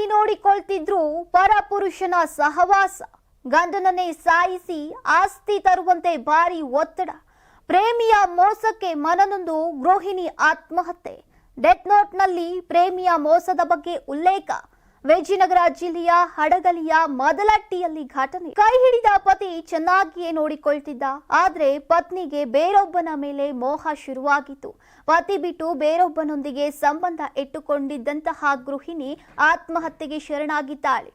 ಆಗಿ ನೋಡಿಕೊಳ್ತಿದ್ರು ಪರಪುರುಷನ ಸಹವಾಸ. ಗಂಡನನ್ನೇ ಸಾಯಿಸಿ ಆಸ್ತಿ ತರುವಂತೆ ಭಾರಿ ಒತ್ತಡ. ಪ್ರೇಮಿಯ ಮೋಸಕ್ಕೆ ಮನನೊಂದು ಗೃಹಿಣಿ ಆತ್ಮಹತ್ಯೆ. ಡೆತ್ ನೋಟ್ನಲ್ಲಿ ಪ್ರೇಮಿಯ ಮೋಸದ ಬಗ್ಗೆ ಉಲ್ಲೇಖ. ವಿಜಯನಗರ ಜಿಲ್ಲೆಯ ಹಡಗಲಿಯ ಮದಲಟ್ಟಿಯಲ್ಲಿ ಘಟನೆ. ಕೈ ಹಿಡಿದ ಪತಿ ಚೆನ್ನಾಗಿಯೇ ನೋಡಿಕೊಳ್ತಿದ್ದ, ಆದ್ರೆ ಪತ್ನಿಗೆ ಬೇರೊಬ್ಬನ ಮೇಲೆ ಮೋಹ ಶುರುವಾಗಿತ್ತು. ಪತಿ ಬಿಟ್ಟು ಬೇರೊಬ್ಬನೊಂದಿಗೆ ಸಂಬಂಧ ಇಟ್ಟುಕೊಂಡಿದ್ದಂತಹ ಗೃಹಿಣಿ ಆತ್ಮಹತ್ಯೆಗೆ ಶರಣಾಗಿದ್ದಾಳೆ.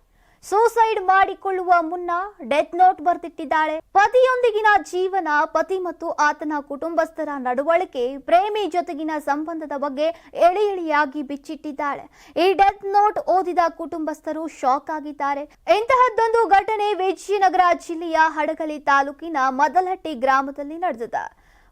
ಸೂಸೈಡ್ ಮಾಡಿಕೊಳ್ಳುವ ಮುನ್ನ ಡೆತ್ ನೋಟ್ ಬರೆದಿಟ್ಟಿದ್ದಾಳೆ. ಪತಿಯೊಂದಿಗಿನ ಜೀವನ, ಪತಿ ಮತ್ತು ಆತನ ಕುಟುಂಬಸ್ಥರ ನಡವಳಿಕೆ, ಪ್ರೇಮಿ ಜೊತೆಗಿನ ಸಂಬಂಧದ ಬಗ್ಗೆ ಎಳೆ ಎಳೆಯಾಗಿ ಬಿಚ್ಚಿಟ್ಟಿದ್ದಾಳೆ. ಈ ಡೆತ್ ನೋಟ್ ಓದಿದ ಕುಟುಂಬಸ್ಥರು ಶಾಕ್ ಆಗಿದ್ದಾರೆ. ಇಂತಹದ್ದೊಂದು ಘಟನೆ ವಿಜಯನಗರ ಜಿಲ್ಲೆಯ ಹಡಗಲಿ ತಾಲೂಕಿನ ಮದಲಹಟ್ಟಿ ಗ್ರಾಮದಲ್ಲಿ ನಡೆದಿದೆ.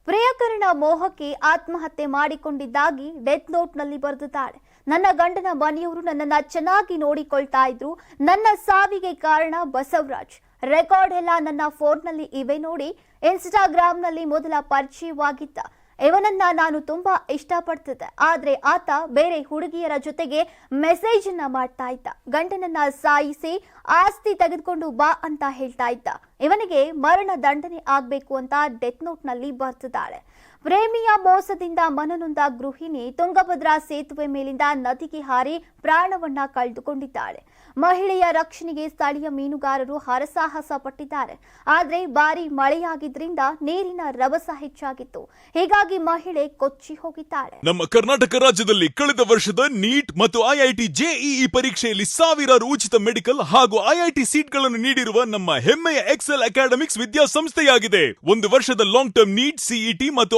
ಪ್ರಿಯಕರಣ ಮೋಹಕ್ಕೆ ಆತ್ಮಹತ್ಯೆ ಮಾಡಿಕೊಂಡಿದ್ದಾಗಿ ಡೆತ್ ನೋಟ್ನಲ್ಲಿ ಬರೆದಿದ್ದಾಳೆ. ನನ್ನ ಗಂಡನ ಮನೆಯವರು ನನ್ನನ್ನು ಚೆನ್ನಾಗಿ ನೋಡಿಕೊಳ್ತಾ ಇದ್ರು. ನನ್ನ ಸಾವಿಗೆ ಕಾರಣ ಬಸವರಾಜ್. ರೆಕಾರ್ಡ್ ಎಲ್ಲ ನನ್ನ ಫೋನ್ನಲ್ಲಿ ಇವೆ ನೋಡಿ, ಇನ್ಸ್ಟಾಗ್ರಾಮ್ನಲ್ಲಿ ಮೊದಲ ಪರಿಚಯವಾಗಿದ್ದ. ಇವನನ್ನ ನಾನು ತುಂಬಾ ಇಷ್ಟಪಡ್ತಿದ್ದೆ. ಆದ್ರೆ ಆತ ಬೇರೆ ಹುಡುಗಿಯರ ಜೊತೆಗೆ ಮೆಸೇಜ್ ಅನ್ನ ಮಾಡ್ತಾ ಇದ್ದ. ಗಂಡನನ್ನ ಸಾಯಿಸಿ ಆಸ್ತಿ ತೆಗೆದುಕೊಂಡು ಬಾ ಅಂತ ಹೇಳ್ತಾ ಇದ್ದ. ಇವನಿಗೆ ಮರಣ ದಂಡನೆ ಆಗ್ಬೇಕು ಅಂತ ಡೆತ್ ನೋಟ್ನಲ್ಲಿ ಬರ್ತಿದ್ದಾಳೆ. ಪ್ರೇಮಿಯ ಮೋಸದಿಂದ ಮನನೊಂದ ಗೃಹಿಣಿ ತುಂಗಭದ್ರಾ ಸೇತುವೆ ಮೇಲಿಂದ ನದಿಗೆ ಹಾರಿ ಪ್ರಾಣವನ್ನ ಕಳೆದುಕೊಂಡಿದ್ದಾಳೆ. ಮಹಿಳೆಯ ರಕ್ಷಣೆಗೆ ಸ್ಥಳೀಯ ಮೀನುಗಾರರು ಹರಸಾಹಸ ಪಟ್ಟಿದ್ದಾರೆ. ಆದರೆ ಭಾರಿ ಮಳೆಯಾಗಿದ್ದರಿಂದ ನೀರಿನ ರಭಸ ಹೆಚ್ಚಾಗಿತ್ತು. ಹೀಗಾಗಿ ಮಹಿಳೆ ಕೊಚ್ಚಿ ಹೋಗಿದ್ದಾಳೆ. ನಮ್ಮ ಕರ್ನಾಟಕ ರಾಜ್ಯದಲ್ಲಿ ಕಳೆದ ವರ್ಷದ ನೀಟ್ ಮತ್ತು ಐಐಟಿ ಜೆಇಇ ಪರೀಕ್ಷೆಯಲ್ಲಿ ಸಾವಿರಾರು ಉಚಿತ ಮೆಡಿಕಲ್ ಹಾಗೂ ಐಐಟಿ ಸೀಟ್ಗಳನ್ನು ನೀಡಿರುವ ನಮ್ಮ ಹೆಮ್ಮೆಯ ಎಕ್ಸೆಲ್ ಅಕಾಡೆಮಿಕ್ಸ್ ವಿದ್ಯಾಸಂಸ್ಥೆಯಾಗಿದೆ. ಒಂದು ವರ್ಷದ ಲಾಂಗ್ ಟರ್ಮ್ ನೀಟ್, ಸಿಇಟಿ ಮತ್ತು